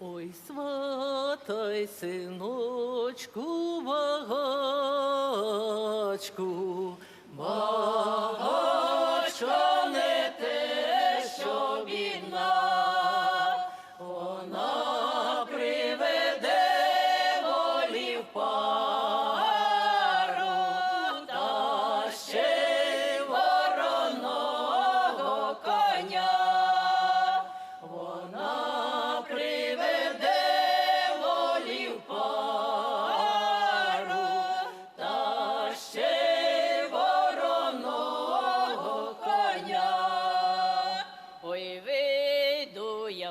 Ой, сватай, синочку, вагачку,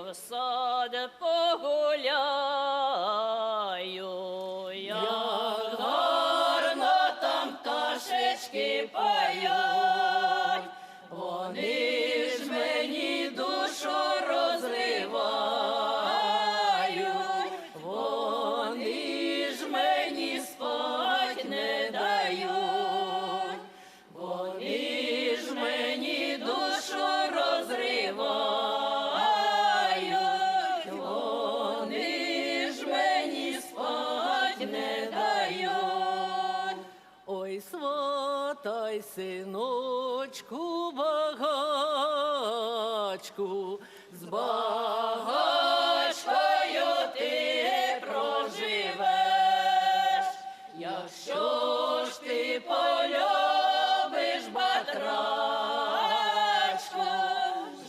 в сад погуляю, як гарно там пташечки поють. сватай, синочку, багачку, з багачкою ти проживеш, якщо ж ти полюбиш батрачку,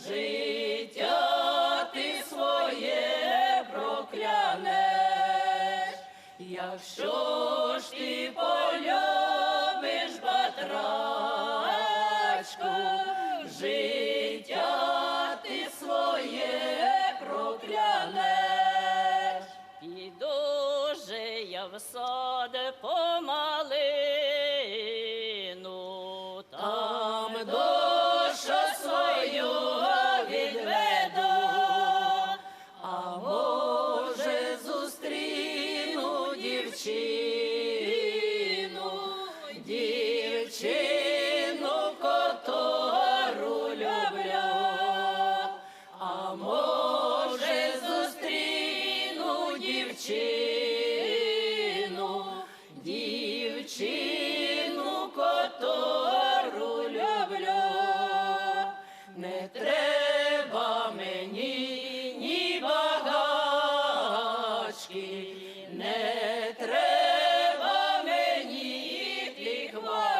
життя ти своє проклянеш, якщо ж ти полюбиш I saw the poor man. Come on.